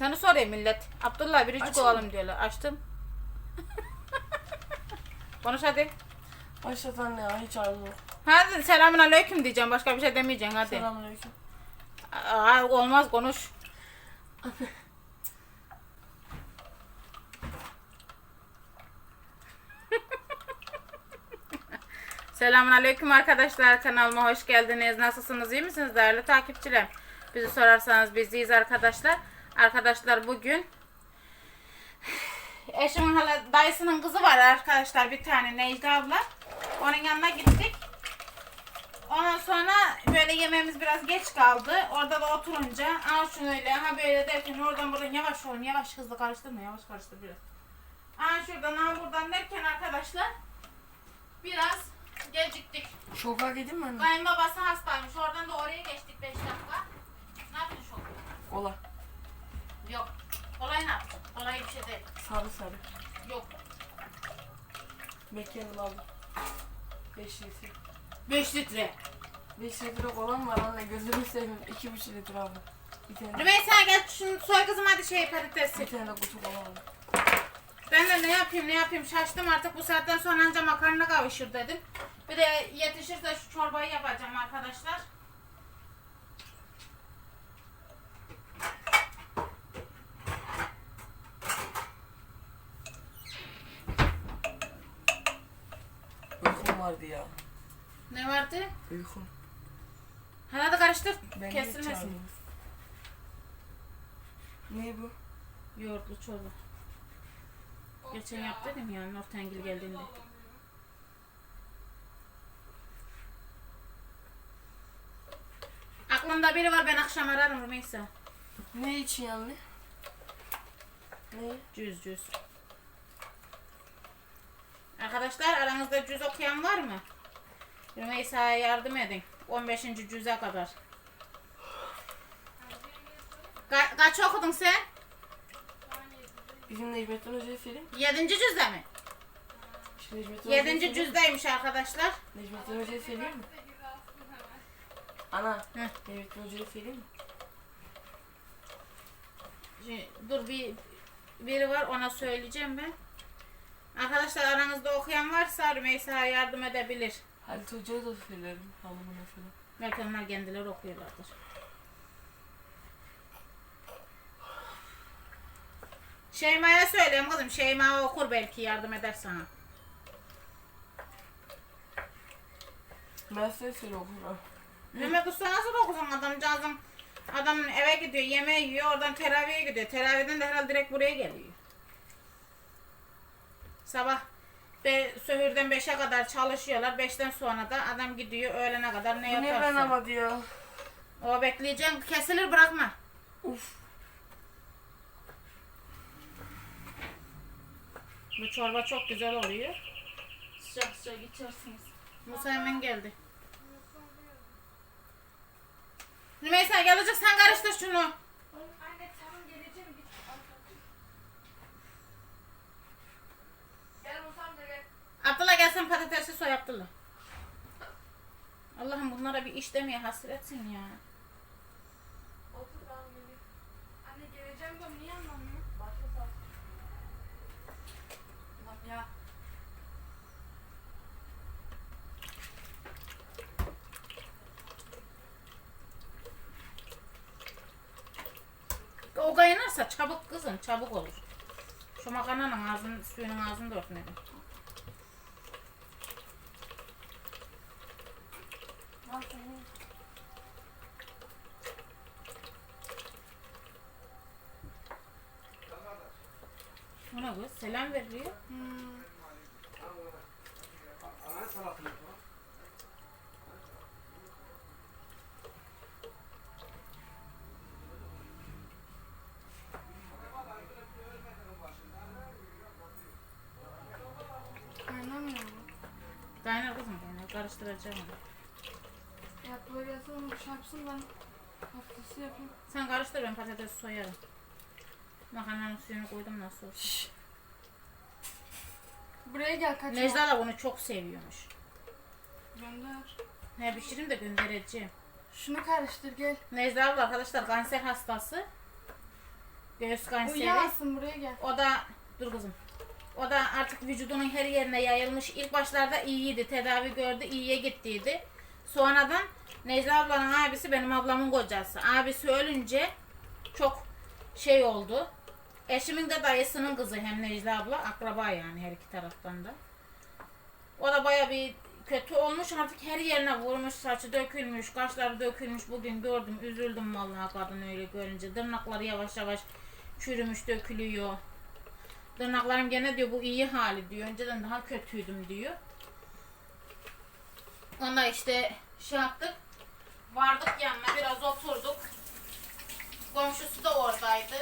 Seni sorayım millet. Abdullah bir Açayım içki olalım diyorlar. Açtım. Konuş hadi. Başlat anne ya hiç yok. Hadi selamun aleyküm diyeceğim. Başka bir şey demeyeceksin hadi. Selamünaleyküm. Aa, olmaz konuş. Selamun aleyküm arkadaşlar. Kanalıma hoş geldiniz. Nasılsınız? iyi misiniz değerli takipçiler? Bizi sorarsanız biz iyiyiz arkadaşlar. Arkadaşlar bugün eşimin hala dayısının kızı var arkadaşlar bir tane Necla abla. Onun yanına gittik. Ondan sonra böyle yemeğimiz biraz geç kaldı. Orada da oturunca al şunu öyle ha böyle derken oradan buradan yavaş olun yavaş hızlı karıştırma yavaş karıştır biraz. Ha şuradan ha buradan derken arkadaşlar biraz geciktik. Şoka gidin mi anne? Kayınbabası hastaymış oradan da oraya geçtik 5 dakika. Ne yaptın şu? Ola. Yok. Kolay ne yaptın? Kolay bir şey değil. Sarı sarı. Yok. Bekleyelim abi. 5 litre. 5 litre. 5 litre kolan var anne gözümü seveyim. 2,5 litre abi. Bir tane, Rümeysa gel şunu soy kızım hadi şey patatesi. bir tane de kutu kola. Ben de ne yapayım ne yapayım şaştım artık bu saatten sonra anca makarna kavuşur dedim. Bir de yetişirse şu çorbayı yapacağım arkadaşlar. Uykum vardı ya. Ne vardı? Uykum. Hadi karıştır. Ben de Kesilmesin. çağırdım. Ne bu? Yoğurtlu çorba. Geçen yap dedim ya Nurtengil geldiğinde. Aklımda biri var ben akşam ararım Rümeysa. Ne için yani? Ne? Cüz cüz. Arkadaşlar aranızda cüz okuyan var mı? Rümeysa'ya yardım edin. 15. cüze kadar. Ka- kaç okudun sen? Bizim Necmettin Hoca'yı söyleyeyim. 7. cüzde mi? Şimdi Necmettin Hoca'yı 7. söyleyeyim. cüzdeymiş arkadaşlar. Necmettin Hoca'yı söyleyeyim mi? Ana. Heh. Necmettin Hoca'yı söyleyeyim mi? Şimdi dur bir biri var ona söyleyeceğim ben. Arkadaşlar aranızda okuyan varsa Rümeysa'ya yardım edebilir. Halit Hoca'ya da söylerim. Hanımına falan. Belki onlar kendileri okuyorlardır. Şeyma'ya söyleyeyim kızım. Şeyma okur belki yardım eder sana. Ben söyle okurum. Mehmet Usta nasıl okusun adamcağızın? Adam eve gidiyor, yemeği yiyor, oradan teraviye gidiyor. Teraviden de herhalde direkt buraya geliyor. Sabah be, söhürden 5'e kadar çalışıyorlar. 5'ten sonra da adam gidiyor öğlene kadar ne Bu ne ben yaparsa. amadı ya. O bekleyeceğim kesilir bırakma. Uf. Bu çorba çok güzel oluyor. Sıcak sıcak içersiniz. Musa hemen geldi. Rümeysa gelecek sen karıştır şunu. Anne tamam geleceğim. Gel Musam da gel. Abdullah gel sen patatesi soy Abdullah. Allah'ım bunlara bir iş demeye hasretsin ya. Otur tamam geleyim. Anne geleceğim diyorum niye anlamıyor? Başla sağ. Ulan ya. O kaynarsa çabuk kızım çabuk olur. Şu makarnanın ağzını, suyunun ağzını da örtmedim. Ne kız? Selam veriyor. Hmm. Kaynamıyor mu? Kaynar kızım kaynar. Karıştıracağım onu. Ya böyle gelsin onu yapsın ben haftası yapayım. Sen karıştır ben patatesi soyarım. Makarnanın suyunu koydum nasıl olsun. Şşş. Buraya gel kaçma. Necla da bunu çok seviyormuş. Gönder. Ne pişireyim de göndereceğim. Şunu karıştır gel. Necla abla arkadaşlar kanser hastası. Göğüs kanseri. yağsın buraya gel. O da dur kızım. O da artık vücudunun her yerine yayılmış. İlk başlarda iyiydi. Tedavi gördü. iyiye gittiydi. Sonradan Necla ablanın abisi benim ablamın kocası. Abisi ölünce çok şey oldu. Eşimin de dayısının kızı hem Necla abla. Akraba yani her iki taraftan da. O da baya bir kötü olmuş artık her yerine vurmuş saçı dökülmüş kaşları dökülmüş bugün gördüm üzüldüm vallahi kadın öyle görünce tırnakları yavaş yavaş çürümüş dökülüyor tırnaklarım gene diyor bu iyi hali diyor. Önceden daha kötüydüm diyor. Onda işte şey yaptık. Vardık yanına biraz oturduk. Komşusu da oradaydı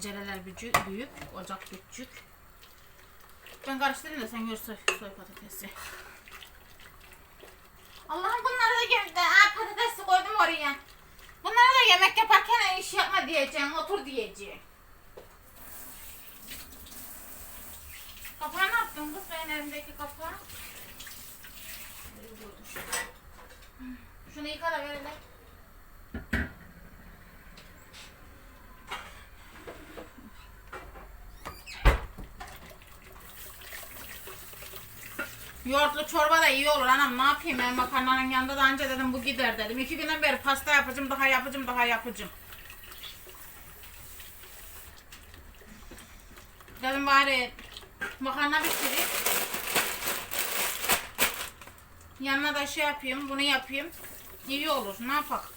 Tencereler büyük, ocak küçük. Ben karıştırayım da sen gör soy, soy patatesi. Allah'ım bunları da yem- Aa, patatesi koydum oraya. Bunları da yemek yaparken iş yapma diyeceğim, otur diyeceğim. Kapağı ne yaptın kız benim elimdeki kapağı? Şunu yıka da ver hele. Yoğurtlu çorba da iyi olur anam ne yapayım ben makarnanın yanında da anca dedim bu gider dedim. İki günden beri pasta yapacağım daha yapacağım daha yapacağım. Dedim bari makarna pişireyim. Yanına da şey yapayım bunu yapayım. İyi olur ne yapak.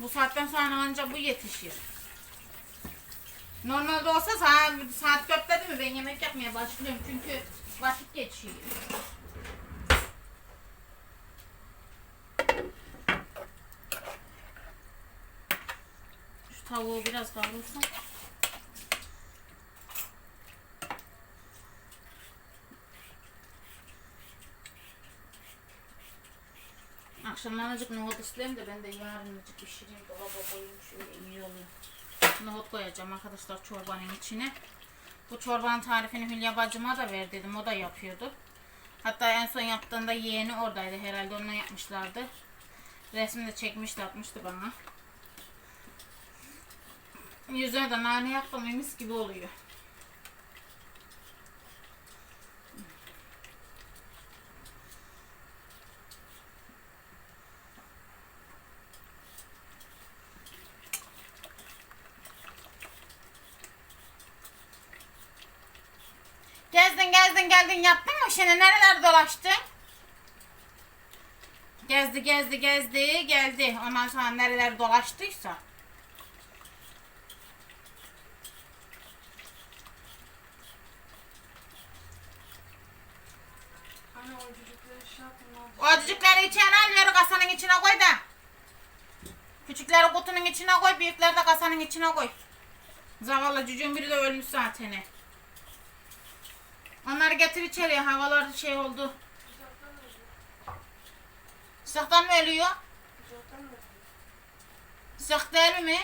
Bu saatten sonra anca bu yetişir. Normalde olsa saat, saat 4'te değil mi ben yemek yapmaya başlıyorum çünkü vakit geçiyor. Şu tavuğu biraz kavrulsun. Akşamdan azıcık nohut isteyeyim de ben de yarın azıcık pişireyim. Dolaba koyayım şöyle iyi oluyor. Nohut koyacağım arkadaşlar çorbanın içine. Bu çorbanın tarifini Hülya bacıma da ver dedim. O da yapıyordu. Hatta en son yaptığında yeğeni oradaydı herhalde. Onunla yapmışlardı. Resmi de çekmişti atmıştı bana. Yüzüne de nane yaptım mis gibi oluyor. Geldin yaptın mı şimdi nereler dolaştın? Gezdi gezdi gezdi geldi ondan sonra nereler dolaştıysa. Anne o çocukları şey? O içine al ver kasanın içine koy da. Küçükleri kutunun içine koy büyükleri de kasanın içine koy. Zavallı cücüğün biri de ölmüş zaten. Onları getir içeriye havalar şey oldu. Sıcaktan mı ölüyor? Sıcak değil mi?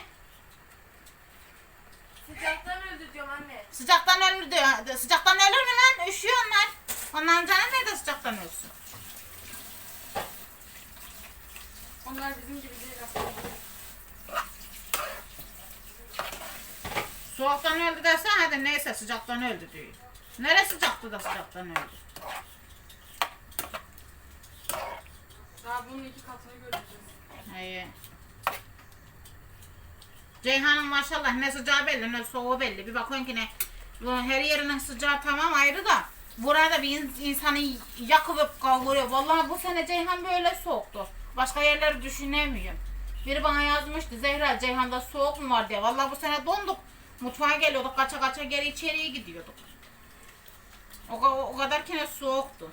Sıcaktan öldü diyorum anne. Sıcaktan ölür diyor. Sıcaktan ölür mü lan? Üşüyor onlar. Onların canı ne de sıcaktan ölsün. Onlar bizim gibi değil aslında. Soğuktan öldü dersen hadi neyse sıcaktan öldü diyor. Nere sıcaktı da sıcaktan öldü? Daha bunun iki katını göreceğiz. İyi. Ceyhan'ın maşallah ne sıcağı belli ne soğuğu belli. Bir bakın ki ne bu her yerinin sıcağı tamam ayrı da burada bir in- insanı yakıp kavuruyor. Vallahi bu sene Ceyhan böyle soğuktu. Başka yerleri düşünemiyorum. Biri bana yazmıştı Zehra Ceyhan'da soğuk mu var diye. Vallahi bu sene donduk. Mutfağa geliyorduk kaça kaça geri içeriye gidiyorduk. O, o kadar kine soğuktu.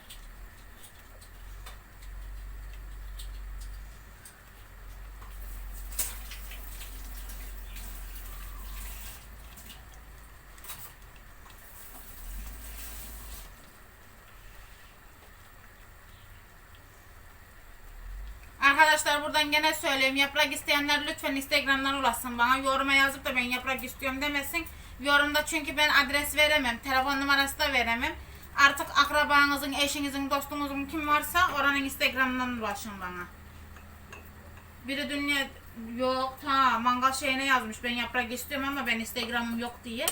Arkadaşlar buradan gene söyleyeyim. Yaprak isteyenler lütfen Instagram'dan ulaşsın bana. Yoruma yazıp da ben yaprak istiyorum demesin. Yorumda çünkü ben adres veremem. Telefon numarası da veremem. Artık akrabanızın, eşinizin, dostunuzun kim varsa oranın Instagram'dan ulaşın bana. Biri dünya yok ta mangal şeyine yazmış ben yaprak istiyorum ama ben Instagram'ım yok diye.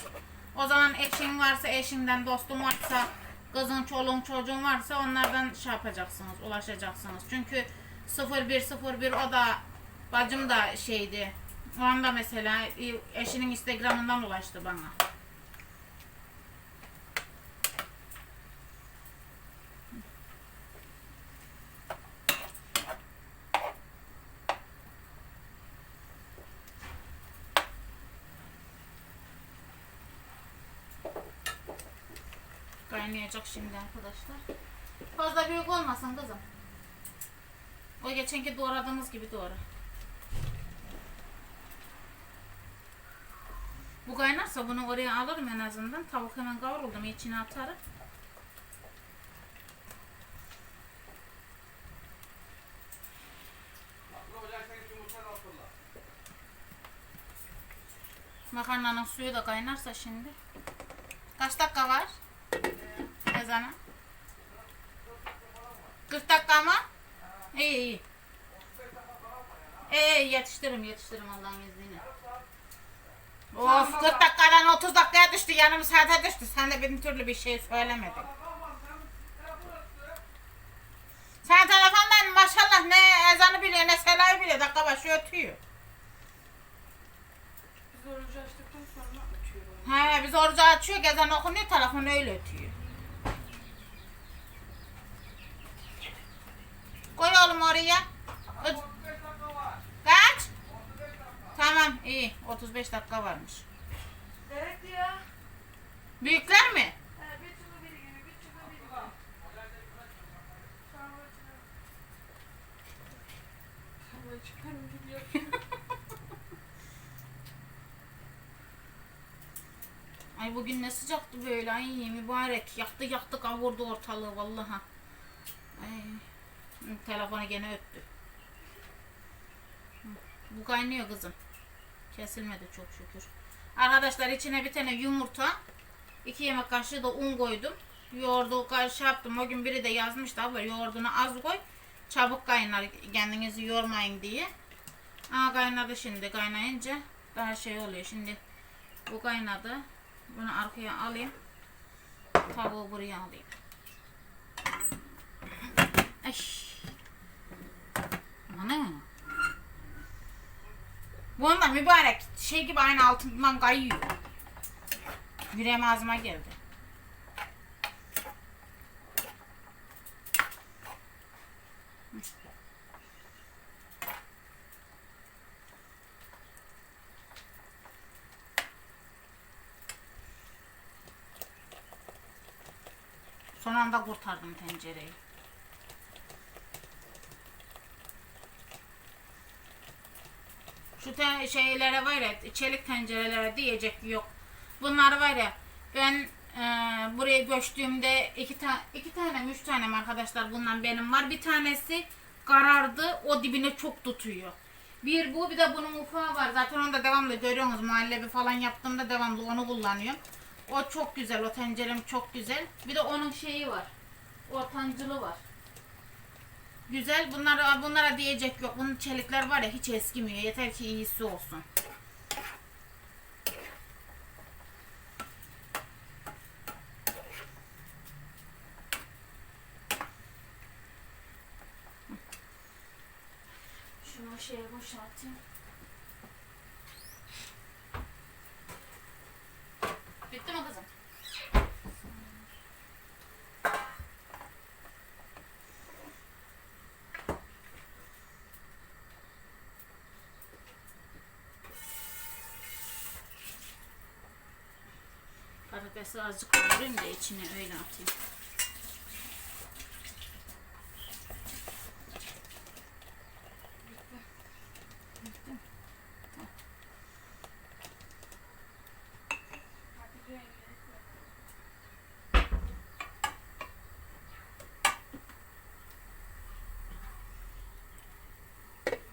O zaman eşin varsa eşinden, dostun varsa, kızın, çoluğun, çocuğun varsa onlardan şey yapacaksınız, ulaşacaksınız. Çünkü 0101 o da bacım da şeydi. O anda mesela eşinin Instagram'ından ulaştı bana. Kaynayacak şimdi arkadaşlar. Fazla büyük olmasın kızım. O geçenki doğradığımız gibi doğra. Kaynarsa bunu oraya alırım en azından. Tavuk hemen kavruldu mu içine atarım. Makarnanın suyu da kaynarsa şimdi. Kaç dakika var? Ezana. 40 dakika mı? İyi iyi. İyi yetiştiririm yetiştiririm Allah'ın izniyle. Of 40 dakikadan 30 dakikaya düştü yarım saate düştü. Sen de bir türlü bir şey söylemedin. Sen telefondan maşallah ne ezanı biliyor ne selayı biliyor. Dakika başı ötüyor. Biz orucu açtıktan sonra açıyorum. He biz orucu açıyor ezan okunuyor telefon öyle ötüyor. Koy oğlum oraya. Ö- Kaç? Tamam iyi 35 dakika varmış. Evet ya. Büyükler mi? Bir biri gibi, bir biri gibi. Çıkarım. Ay bugün ne sıcaktı böyle ay mübarek. Yaktı yaktı kavurdu ortalığı vallahi. Ay. Telefonu gene öttü. Bu kaynıyor kızım. Kesilmedi çok şükür. Arkadaşlar içine bir tane yumurta. iki yemek kaşığı da un koydum. Yoğurdu karşı yaptım. O gün biri de yazmıştı abla yoğurdunu az koy. Çabuk kaynar kendinizi yormayın diye. Aa kaynadı şimdi kaynayınca daha şey oluyor. Şimdi bu kaynadı. Bunu arkaya alayım. Tavuğu buraya alayım. Ay. Ana. Bunda mübarek şey gibi aynı altından kayıyor. Yüreğim ağzıma geldi. Son anda kurtardım tencereyi. Şu te- şeylere var ya çelik tencerelere diyecek yok. Bunlar var ya ben e, buraya göçtüğümde iki, ta- iki tane üç tane arkadaşlar bundan benim var. Bir tanesi karardı o dibine çok tutuyor. Bir bu bir de bunun ufağı var. Zaten onu da devamlı görüyorsunuz. Muhallebi falan yaptığımda devamlı onu kullanıyorum. O çok güzel. O tencerem çok güzel. Bir de onun şeyi var. Ortancılı var. Güzel. Bunlara, bunlara diyecek yok. Bunun çelikler var ya hiç eskimiyor. Yeter ki iyisi olsun. Şunu şeye boşaltayım. Bitti mi kızım? Patatesi azıcık kavurayım da içine öyle atayım.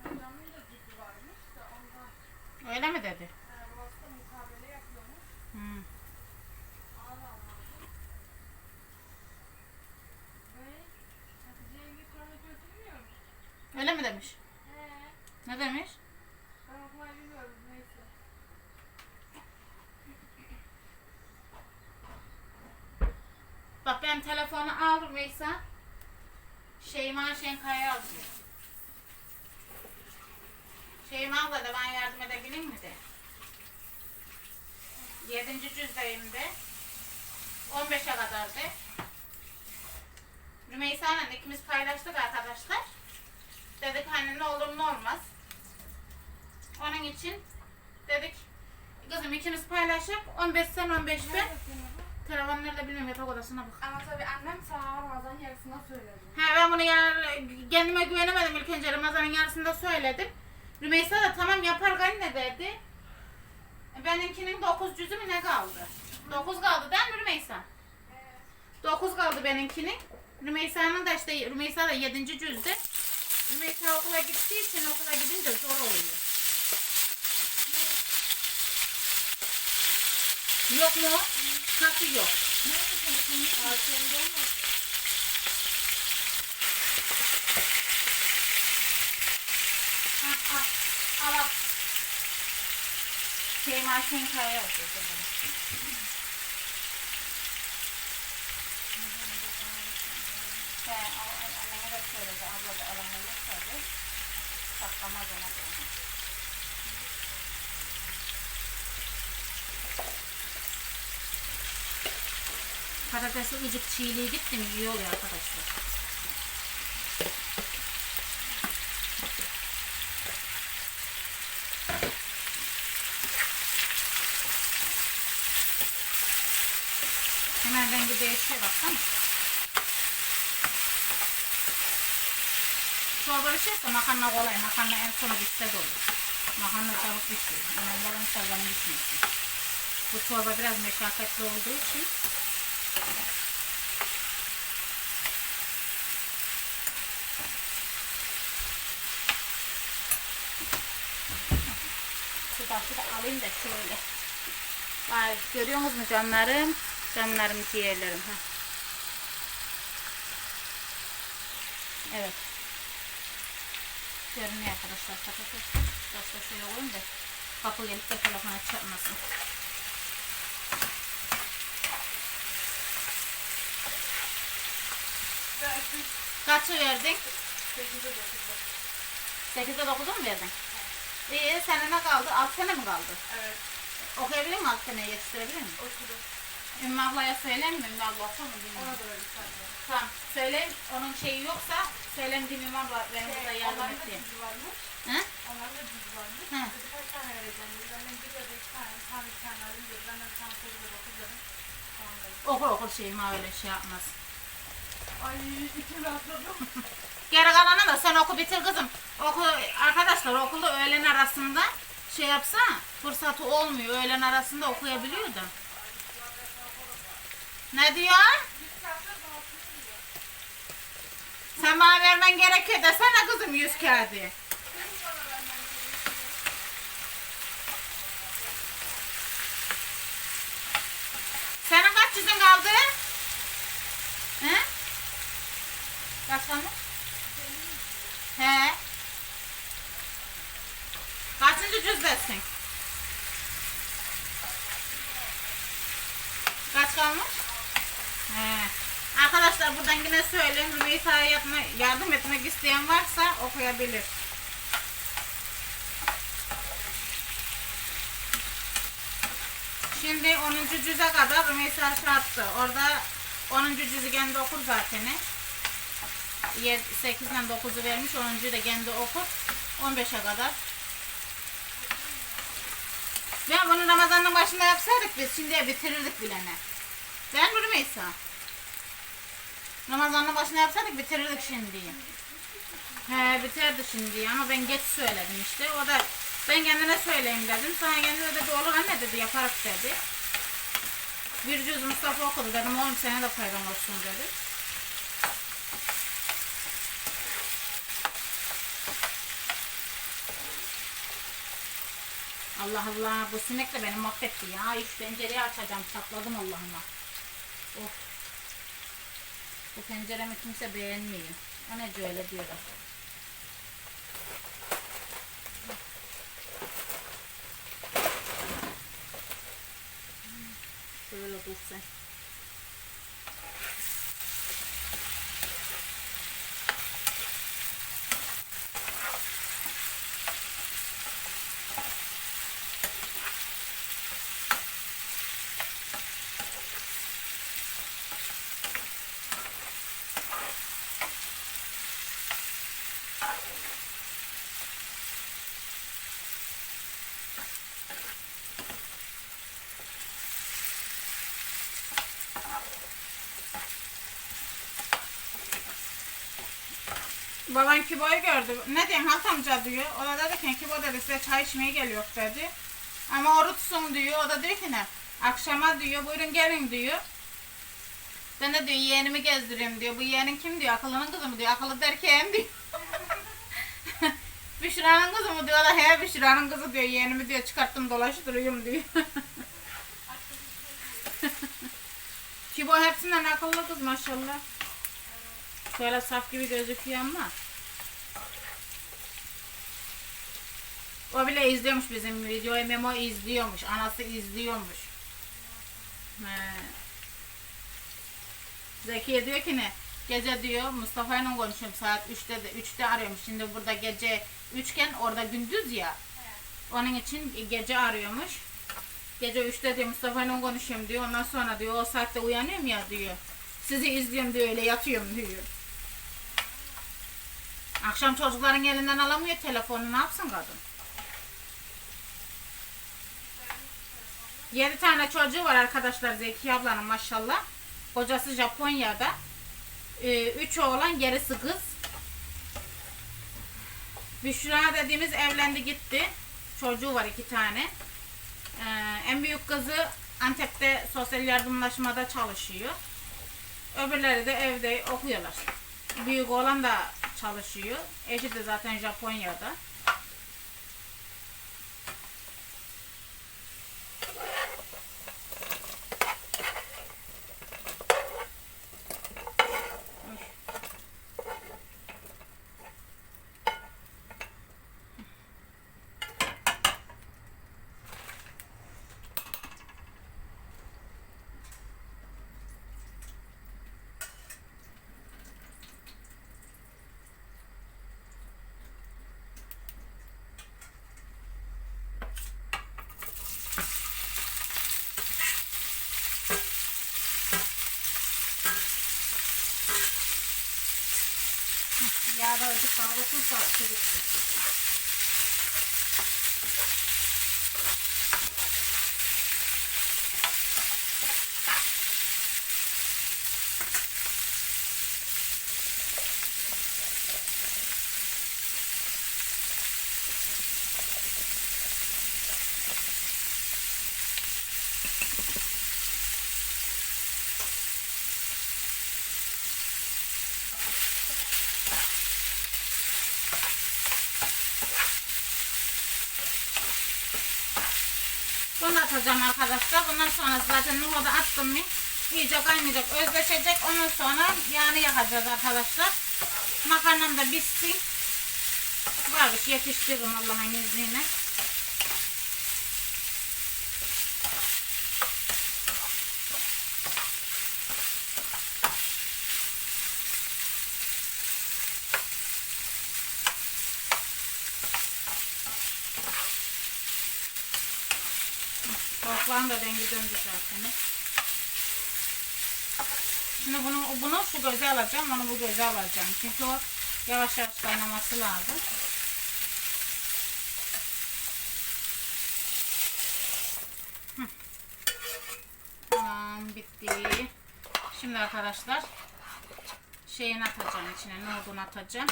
Hocamın da düdü varmış da onda Öyle mi dedi? e, babası da mukabele yapıyormuş. Hmm. Allah Allah. Ve Hatice yenge Kur'an'ı götürmüyor. Öyle mi demiş? He. Ne demiş? Ben okumayı bilmiyorum neyse. Bak ben telefonu aldım Meysa. Şeyma Şenkaya yazıyor. Şeyma abla da ben yardım edebileyim mi de? Yedinci cüzdeyim de. 15'e kadar de. Rümeysa'yla ikimiz paylaştık arkadaşlar. Dedik hani ne olur ne olmaz. Onun için dedik kızım ikimiz paylaşıp 15 sen 15 ben. Nerede senin bu? Telefon nerede bilmiyorum yatak odasına bak. Ama tabii annem sağ Ramazan yarısına söyledi. He ben bunu yar, kendime güvenemedim ilk önce Ramazan'ın yarısında söyledim. Rümeysa da tamam yapar anne dedi. Benimkinin 9 cüzü mü ne kaldı? 9 kaldı değil mi Rümeysa? 9 kaldı benimkinin. Rümeysa'nın da işte Rümeysa da 7. cüzde. Rümeysa okula gittiği için okula gidince zor oluyor. Yok mu? Nasıl yok? Arkamda mı? Ha, al, al, al. Şeyma Şenkaya yazıyor. canım. He, al- al- anneme de söyledi. Abla da alanını söyledi. Da onu. Patatesi ıcık çiğliği gitti mi iyi oluyor arkadaşlar. Hemen rengi değişiyor baksana. Çorba pişerse makarna kolay. Makarna en sona bitse de olur. Makarna çabuk pişiyor. Olan çorbanın pişmesi. Bu çorba biraz meşakkatli olduğu için Şu taşı da alayım da şöyle. Ay, görüyor musunuz canlarım? Canlarım ciğerlerim. Ha. Evet. Görünüyor arkadaşlar patates. Biraz da şöyle koyayım da kapı gelip de telefona çarpmasın. Kaçı verdin? 8'de 9'u mu verdin? İyi, sene ne kaldı? 6 sene mi kaldı? Evet. Okuyabilir mi 6 seneyi yetiştirebilir mi? Okudum. Ümmü ablaya söyleyeyim mi? Ümmü abla okur mu bilmiyorum. Ona da öyle. Tamam, söyleyeyim. Onun şeyi yoksa diyeyim Ümmü abla benim burada Şey, yardım da varmış. He? Onların da düzü varmış. Hı. Dedi kaç tane vereceğim dedi. Benden bir de beş tane, tam bir tane alayım dedi. Tam sekiz de dokuz dedim. Tamam dedim. Okur okur şeyim öyle şey yapmaz. Ay içim rahatladım. Geri kalanı da sen oku bitir kızım. Oku arkadaşlar okulda öğlen arasında şey yapsa fırsatı olmuyor. Öğlen arasında okuyabiliyor da. Ne diyor? Sen bana vermen gerekiyor desene kızım yüz kağıdı. Senin kaç yüzün kaldı? He? Kaç kalmış? He. Kaçıncı cüzdesin? Kaç kalmış? He. Yine söyleyeyim. Rümeysa'ya yapma, yardım etmek isteyen varsa okuyabilir. Şimdi 10. cüze kadar Rümeysa şey. Orada 10. cüzü kendi okur zaten. 8 ile 9'u vermiş. 10. da kendi okur. 15'e kadar. Ben bunu Ramazan'ın başında yapsaydık biz şimdiye bitirirdik bilene. Değil mi Rümeysa? Ramazanın başına yapsaydık bitirirdik şimdi. He bitirdi şimdi ama ben geç söyledim işte. O da ben kendine söyleyeyim dedim. Sonra kendine dedi olur anne dedi yaparız dedi. Bir cüz Mustafa okudu dedim oğlum sana da faydan olsun dedi. Allah Allah bu sinek de beni mahvetti ya. Üç pencereyi açacağım çatladım Allah'ıma. Of. Bu penceremi kimse beğenmiyor. Nece öyle diyorlar. Şöyle dursun. Baban Kibo'yu gördü. Ne diyeyim Halt amca diyor. O da dedi ki Kibo dedi size çay içmeye geliyor dedi. Ama oruçsun diyor. O da diyor ki ne? Akşama diyor buyurun gelin diyor. Ben de diyor yeğenimi gezdireyim diyor. Bu yeğenin kim diyor? Akıllının kızı mı diyor. Akıllı derken diyor. Büşra'nın kızı mı diyor. O da he Büşra'nın kızı diyor. Yeğenimi diyor çıkarttım dolaştırıyorum diyor. Kibo hepsinden akıllı kız maşallah. Şöyle saf gibi gözüküyor ama. O bile izliyormuş bizim videoyu. Memo izliyormuş. Anası izliyormuş. He. Zekiye diyor ki ne? Gece diyor Mustafa ile konuşuyorum saat 3'te de 3'te arıyormuş. Şimdi burada gece 3'ken orada gündüz ya. Onun için gece arıyormuş. Gece 3'te diyor Mustafa ile konuşuyorum diyor. Ondan sonra diyor o saatte uyanıyorum ya diyor. Sizi izliyorum diyor öyle yatıyorum diyor. Akşam çocukların elinden alamıyor telefonu ne yapsın kadın? Yedi tane çocuğu var arkadaşlar Zeki ablanın maşallah. Kocası Japonya'da. Ee, üç oğlan gerisi kız. Büşra dediğimiz evlendi gitti. Çocuğu var iki tane. Ee, en büyük kızı Antep'te sosyal yardımlaşmada çalışıyor. Öbürleri de evde okuyorlar. Büyük oğlan da çalışıyor. Eşi de zaten Japonya'da. Yağda azıcık kavrulsun salça bitti. Bunu atacağım arkadaşlar. Bundan sonra zaten nohudu attım mı iyice kaynayacak, özleşecek. Ondan sonra yağını yakacağız arkadaşlar. Makarnam da bitsin. Varmış yetiştiririm Allah'ın izniyle. Tavukların da rengi döndü zaten. Şimdi bunu, bunu şu göze alacağım, onu bu göze alacağım. Çünkü o yavaş yavaş kaynaması lazım. Tamam, bitti. Şimdi arkadaşlar şeyini atacağım içine nohudunu atacağım.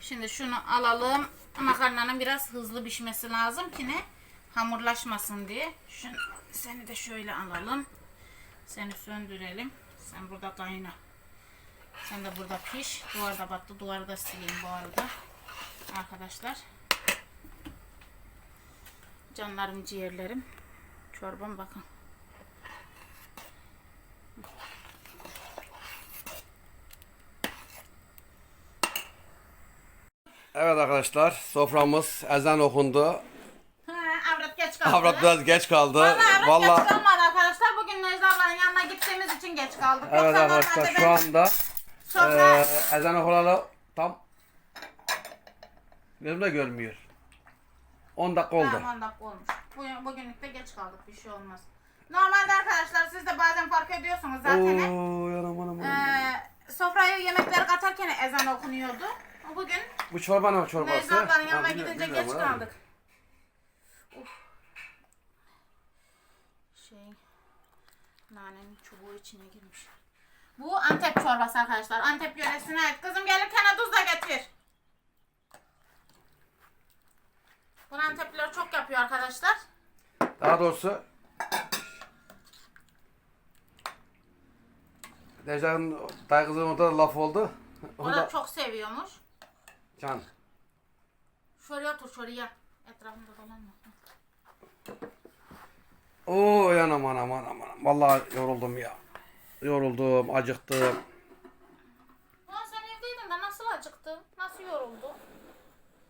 Şimdi şunu alalım. Makarnanın biraz hızlı pişmesi lazım ki ne? Hamurlaşmasın diye. Şunu, seni de şöyle alalım. Seni söndürelim. Sen burada kayna. Sen de burada piş. Duvarda battı. Duvarı da sileyim bu arada. Arkadaşlar. Canlarım, ciğerlerim. Çorbam bakın. Evet arkadaşlar soframız ezan okundu. Ha, kaldı. Avrat biraz geç kaldı. Vallahi, Vallahi geç kalmadı arkadaşlar. Bugün Necla ablanın yanına gittiğimiz için geç kaldık. evet Yoksa arkadaşlar normalde şu ben anda sofra- eee ezan okunalı tam gözümde görmüyor. 10 dakika oldu. Tamam 10 dakika olmuş. Bugün, bugünlük de geç kaldık. Bir şey olmaz. Normalde arkadaşlar siz de bazen fark ediyorsunuz zaten. Oo, yanam anam anam. Ee, sofraya yemekler katarken ezan okunuyordu. Bugün Bu çorba ne çorbası? Necla ablanın Ha, yanına bilmiyorum, gidince bilmiyorum geç kaldık. Uf. Şey, nanenin çubuğu içine girmiş. Bu Antep çorbası arkadaşlar. Antep yöresine ait. Kızım gelirken tuz da getir. Bunu Antepliler çok yapıyor arkadaşlar. Daha doğrusu Necla'nın dayı kızının orada da laf oldu. O da da çok seviyormuş. can. Şuraya otur şuraya. Etrafında dolanma. Oo yanam anam anam anam. Vallahi yoruldum ya. Yoruldum, acıktım. Ya sen evdeydin de nasıl acıktı? Nasıl yoruldu?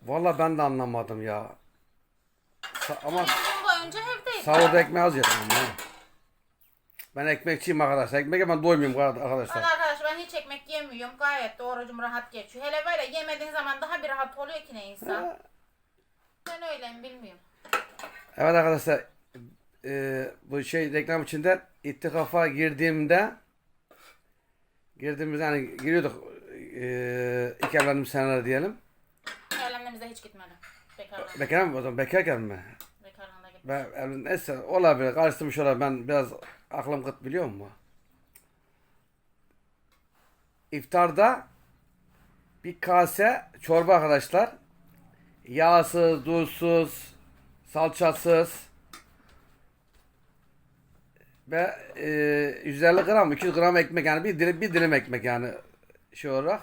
Vallahi ben de anlamadım ya. Sa- ama Gün boyunca evdeydin. sahurda ekmeği az yedim ama. Ben ekmekçiyim arkadaşlar. Ekmeğe ben doymuyorum arkadaşlar. Valla arkadaş ben hiç ekmek yemiyorum. Gayet de orucum rahat geçiyor. Hele böyle yemediğin zaman daha bir rahat oluyor ki ne insan. Ben öyleyim bilmiyorum. Evet arkadaşlar. E, bu şey reklam içinden ittikafa girdiğimde girdiğimizde hani giriyorduk e, ilk evlendim seneler diyelim. Evlendiğimizde hiç gitmedim. Bekarlığına, Bekar mı o zaman? Bekarken mi? bekarlığına gitmedim. Ben evlen neyse olabilir. Karıştırmış olabilir. Ben biraz aklım kıt biliyor musun? İftarda bir kase çorba arkadaşlar. Yağsız, tuzsuz, salçasız ve e, 150 gram, 200 gram ekmek yani bir dilim, bir dilim ekmek yani şey olarak.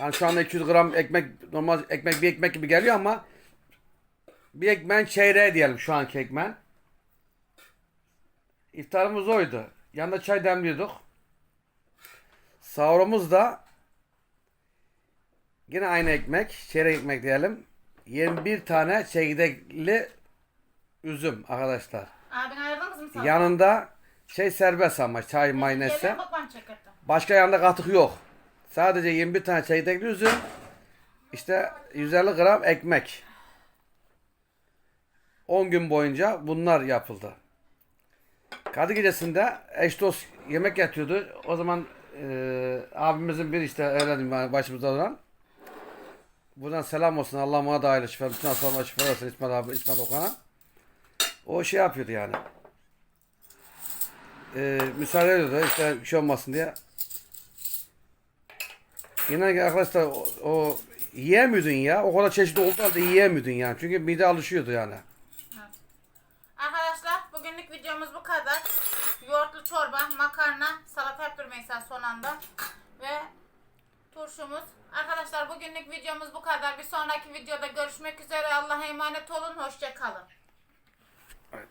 Yani şu anda 200 gram ekmek normal ekmek bir ekmek gibi geliyor ama bir ekmeğin çeyreği diyelim şu anki ekmeğin. İftarımız oydu. Yanında çay demliyorduk. Sahurumuz da yine aynı ekmek, çeyrek ekmek diyelim. 21 tane çekirdekli üzüm arkadaşlar. Abin ayırdın kızım sana. Yanında şey serbest ama çay çekirdim. Başka yanında katık yok. Sadece 21 tane çekirdekli üzüm. İşte 150 gram ekmek. 10 gün boyunca bunlar yapıldı. Kadı gecesinde eş dost yemek yatıyordu. O zaman e, abimizin bir işte öğrendim yani başımızda duran. Buradan selam olsun. Allah bana da aile şifa. Bütün hastalarıma şifa versin. İsmet abi, İsmet Okan'a. O şey yapıyordu yani. E, müsaade ediyordu. işte bir şey olmasın diye. Yine arkadaşlar o, o yiyemiyordun ya. O kadar çeşitli oldu halde yiyemiyordun yani. Çünkü mide alışıyordu yani. Arkadaşlar bugünlük videomuz bu kadar. Yoğurtlu çorba, makarna, salata yaptım mesela son anda. Ve turşumuz. Arkadaşlar bugünlük videomuz bu kadar. Bir sonraki videoda görüşmek üzere. Allah'a emanet olun. Hoşça kalın. Evet.